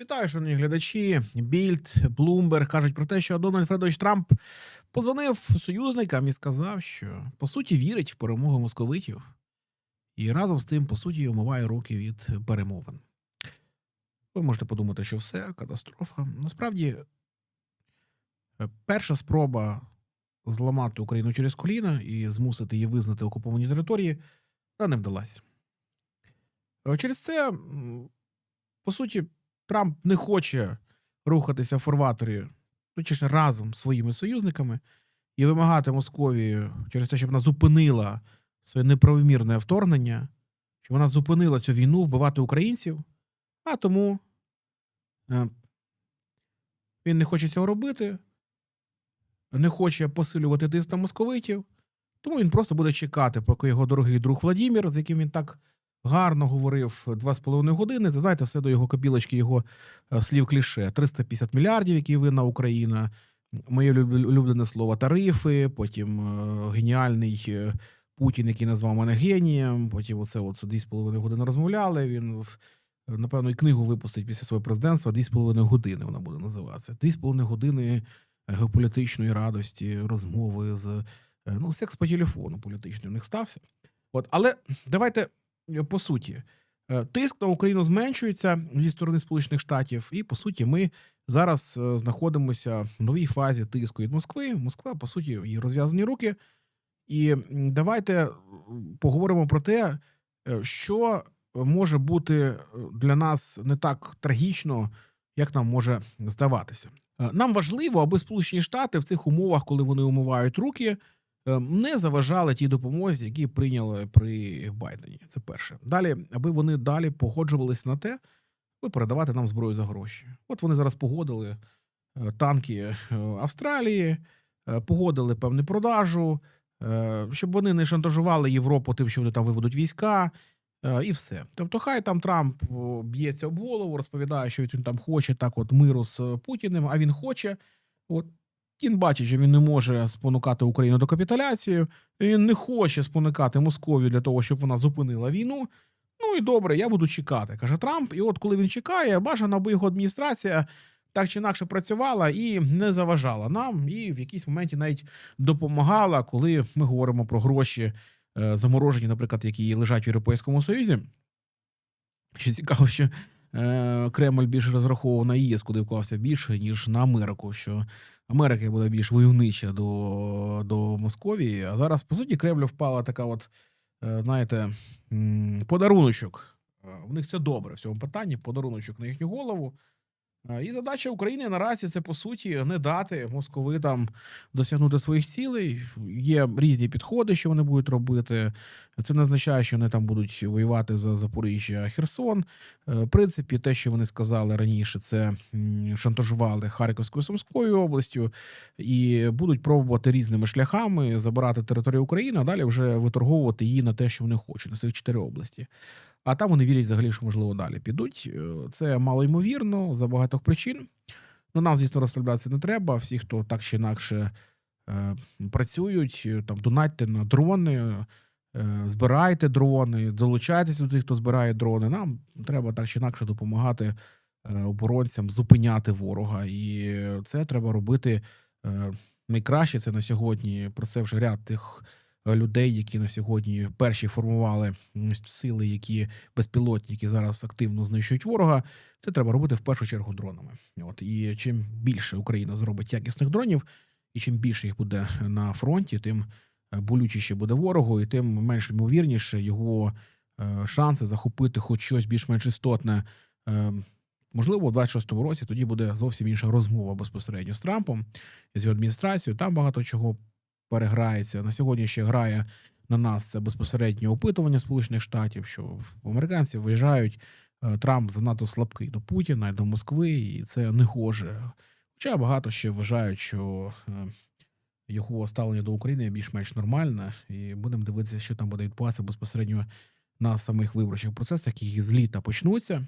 Вітаю, шановні глядачі. Більд, Блумберг кажуть про те, що Дональд Фредович Трамп позвонив союзникам і сказав, що по суті вірить в перемогу московитів, і разом з тим, по суті, умиває руки від перемовин. Ви можете подумати, що все катастрофа. Насправді, е, перша спроба зламати Україну через коліна і змусити її визнати окуповані території, та не вдалася. Е, Через це, по суті, Трамп не хоче рухатися в форватері, точніше, разом з своїми союзниками і вимагати Московії через те, щоб вона зупинила своє неправомірне вторгнення, щоб вона зупинила цю війну вбивати українців, а тому е, він не хоче цього робити, не хоче посилювати тиск на московитів, тому він просто буде чекати, поки його дорогий друг Владімір, з яким він так гарно говорив два з половиною години. Це знаєте, все до його копілочки, його е, слів кліше. 350 мільярдів, які винна Україна. Моє люб- улюблене слово тарифи. Потім е, геніальний е, Путін, який назвав мене генієм. Потім оце дві з половиною години розмовляли. Він напевно і книгу випустить після свого президентства. Дві з половиною години вона буде називатися. Дві з половиною години геополітичної радості, розмови з ну, секс по телефону політичний у них стався. От, але давайте по суті. Е, Тиск на Україну зменшується зі сторони Сполучених Штатів, і по суті, ми зараз е, знаходимося в новій фазі тиску від Москви. Москва, по суті, її розв'язані руки. І давайте е, поговоримо про те, е, що може бути е, для нас не так трагічно, як нам може здаватися. Е, Нам важливо, аби Сполучені Штати в цих умовах, коли вони умивають руки, е, не заважали тій допомозі, які прийняли при Байдені. Це перше. Далі, аби вони далі погоджувалися на те, аби передавати нам зброю за гроші. От вони зараз погодили е, танки е, Австралії, е, погодили певну продажу, щоб вони не шантажували Європу тим, що вони там виведуть війська. І все. Тобто, хай там Трамп б'ється об голову, розповідає, що він там хоче так, от миру з Путіним, а він хоче. От він бачить, що він не може спонукати Україну до капітуляції, він не хоче спонукати Московію для того, щоб вона зупинила війну. Ну і добре, я буду чекати, каже Трамп. І от коли він чекає, бажано, аби його адміністрація так чи інакше працювала і не заважала нам, і в якійсь моменті навіть допомагала, коли ми говоримо про гроші е, заморожені, наприклад, які лежать в Європейському Союзі. Ще цікаво, що Кремль більше розраховував на ЄС, куди вклався більше, ніж на Америку. Що Америка буде більш войовнича до, до Московії. А зараз, по суті, Кремлю впала така, от, е, знаєте, подаруночок. Е, В них це добре в цьому питанні, подаруночок на їхню голову. Е, І задача України наразі це по суті не дати московитам досягнути своїх цілей. Є різні підходи, що вони будуть робити. Це не означає, що вони там будуть воювати за Запоріжжя, Херсон. Е, В принципі, те, що вони сказали раніше, це шантажували Харківською Сумською областю і будуть пробувати різними шляхами забирати територію України, а далі вже виторговувати її на те, що вони хочуть, на цих чотири області. А там вони вірять взагалі, що можливо далі підуть. Е, Це мало ймовірно за багатьох причин. Ну нам, звісно, розслаблятися не треба. Всі, хто так чи інакше е, працюють, е, там донатьте на дрони, е, збирайте дрони, залучайтеся до тих, хто збирає дрони. Нам треба так чи інакше допомагати е, оборонцям зупиняти ворога. І це треба робити е, найкраще. Це на сьогодні. Про це вже ряд тих людей, які на сьогодні перші формували сили, які безпілотні, які зараз активно знищують ворога. Це треба робити в першу чергу дронами. От і чим більше Україна зробить якісних дронів, і чим більше їх буде на фронті, тим е, болючіше буде ворогу, і тим менш ймовірніше його е, шанси захопити хоч щось більш-менш істотне. Е, Можливо, у 26-му році тоді буде зовсім інша розмова безпосередньо з Трампом з його адміністрацією. Там багато чого переграється. На сьогодні ще грає на нас це безпосереднє опитування Сполучених Штатів, що американці вважають, е, Трамп занадто слабкий до Путіна і до Москви, і це не гоже. Хоча багато ще вважають, що е, його ставлення до України більш-менш нормальне, і будемо дивитися, що там буде відбуватися безпосередньо на самих виборчих процесах, які з літа почнуться.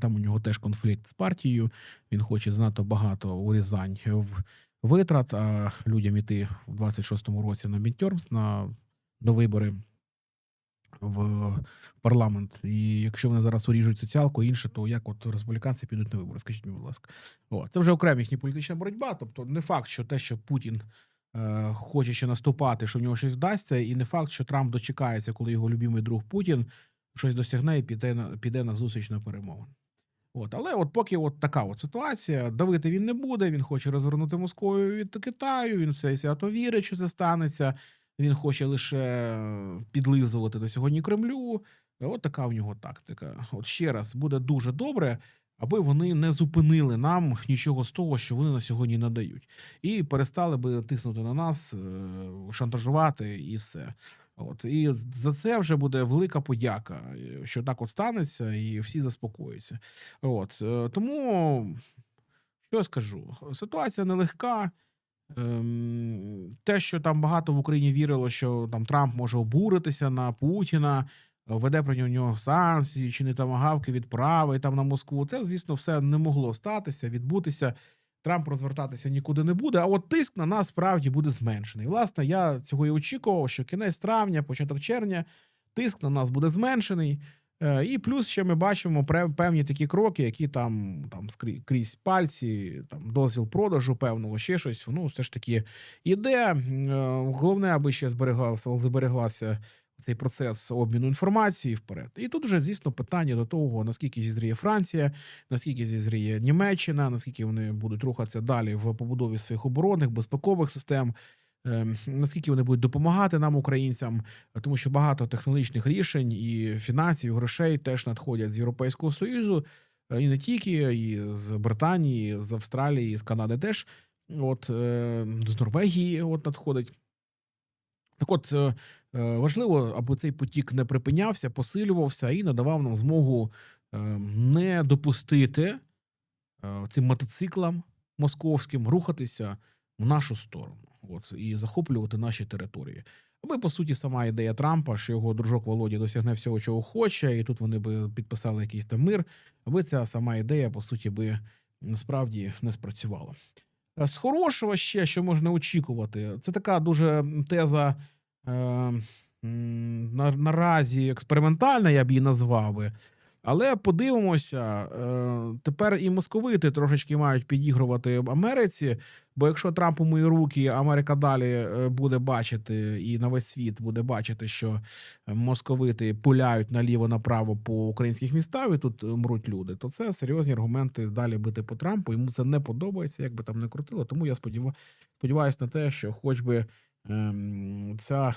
Там у нього теж конфлікт з партією. Він хоче занадто багато урізань в витрат, а людям іти в 26-му році на мідтермс, на до вибори. в парламент. І якщо вони зараз уріжуть соціалку, інше, то як от республіканці підуть на вибори? Скажіть мені, будь ласка. О, це вже окрема їхня політична боротьба. Тобто, не факт, що те, що Путін е, хоче ще наступати, що в нього щось вдасться, і не факт, що Трамп дочекається, коли його любимий друг Путін щось досягне і піде на піде на зустріч на перемовин. От, але от поки от така от ситуація, давити він не буде. Він хоче розвернути Московію від Китаю. Він все свято вірить, що це станеться. Він хоче лише підлизувати до сьогодні Кремлю. От така в нього тактика. От ще раз буде дуже добре, аби вони не зупинили нам нічого з того, що вони на сьогодні надають, і перестали би тиснути на нас, е, шантажувати і все. От і за це вже буде велика подяка, е, що так от станеться, і всі заспокоються. От е, тому що я скажу, ситуація нелегка. Ем, те, що там багато в Україні вірило, що там Трамп може обуритися на Путіна, веде про нього санкції, чи не тамагавки відправи там на Москву. Це, звісно, все не могло статися, відбутися. Трамп розвертатися нікуди не буде. А от тиск на нас справді буде зменшений. Власне, я цього і очікував, що кінець травня, початок червня, тиск на нас буде зменшений. Е, І плюс ще ми бачимо певні такі кроки, які там, там крізь пальці, там дозвіл продажу певного, ще щось. Ну, все ж таки іде. Е, Головне, аби ще збереглася, збереглася цей процес обміну інформацією вперед. І тут вже, звісно, питання до того, наскільки зізріє Франція, наскільки зізріє Німеччина, наскільки вони будуть рухатися далі в побудові своїх оборонних безпекових систем. е, Наскільки вони будуть допомагати нам, українцям, тому що багато технологічних рішень і фінансів, і грошей теж надходять з Європейського Союзу, е, і не тільки, і з Британії, і з Австралії, і з Канади теж. От е, з Норвегії от надходить. Так от е, е, важливо, аби цей потік не припинявся, посилювався і надавав нам змогу е, не допустити цим мотоциклам московським рухатися в нашу сторону, от і захоплювати наші території. Аби по суті сама ідея Трампа, що його дружок Володі досягне всього, чого хоче, і тут вони би підписали якийсь там мир. Аби ця сама ідея, по суті, би насправді не спрацювала. Е, З хорошого ще, що можна очікувати, це така дуже теза е, на, наразі експериментальна, я б її назвав. Але подивимося, е, тепер і московити трошечки мають підігрувати Америці. Бо якщо Трамп умиє руки, Америка далі е, буде бачити, і на весь світ буде бачити, що московити пуляють наліво-направо по українських містах, і тут е, мруть люди, то це серйозні аргументи далі бити по Трампу. Йому це не подобається, як би там не крутило. Тому я сподіваюся сподіваюся на те, що хоч би ем, ця.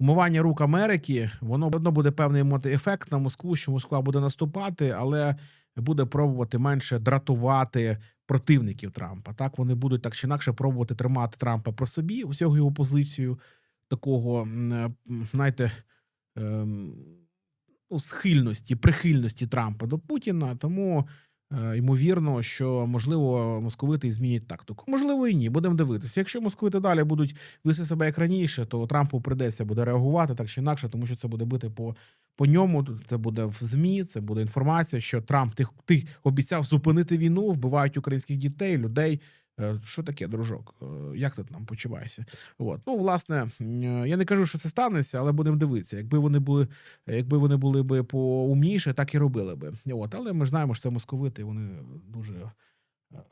Умивання рук Америки, воно одно буде певний мати ефект на Москву, що Москва буде наступати, але буде пробувати менше дратувати противників Трампа. Так вони будуть так чи інакше пробувати тримати Трампа про собі, усього його позицію такого, знаєте, ем, ну, схильності, прихильності Трампа до Путіна. Тому ймовірно, що можливо московити змінять тактику. Можливо, і ні. Будемо дивитися. Якщо московити далі будуть вести себе як раніше, то Трампу придеться буде реагувати так чи інакше, тому що це буде бити по. По ньому це буде в змі, це буде інформація, що Трамп тих ти обіцяв зупинити війну, вбивають українських дітей, людей. Е, Що таке, дружок? Е, Як ти там почуваєшся? От. Ну, власне, е, я не кажу, що це станеться, але будемо дивитися. Якби вони були, якби вони були би поумніше, так і робили би. От. Але ми знаємо, що це московити, вони дуже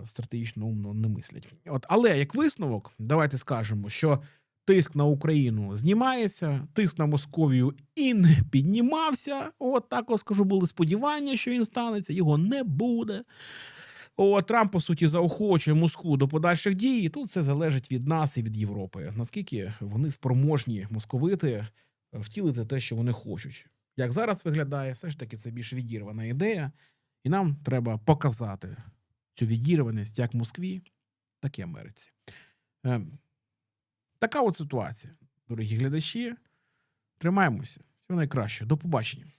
стратегічно умно не мислять. От. Але як висновок, давайте скажемо, що тиск на Україну знімається, тиск на Московію і не піднімався. От так скажу, були сподівання, що він станеться, його не буде. Трамп, по суті, заохочує Москву до подальших дій. Тут все залежить від нас і від Європи. Наскільки вони спроможні московити е, втілити те, що вони хочуть. Як зараз виглядає, все ж таки це більш відірвана ідея, і нам треба показати цю відірваність як Москві, так і Америці. Ем, Така от ситуація, дорогі глядачі. Тримаємося. Всього найкраще. До побачення.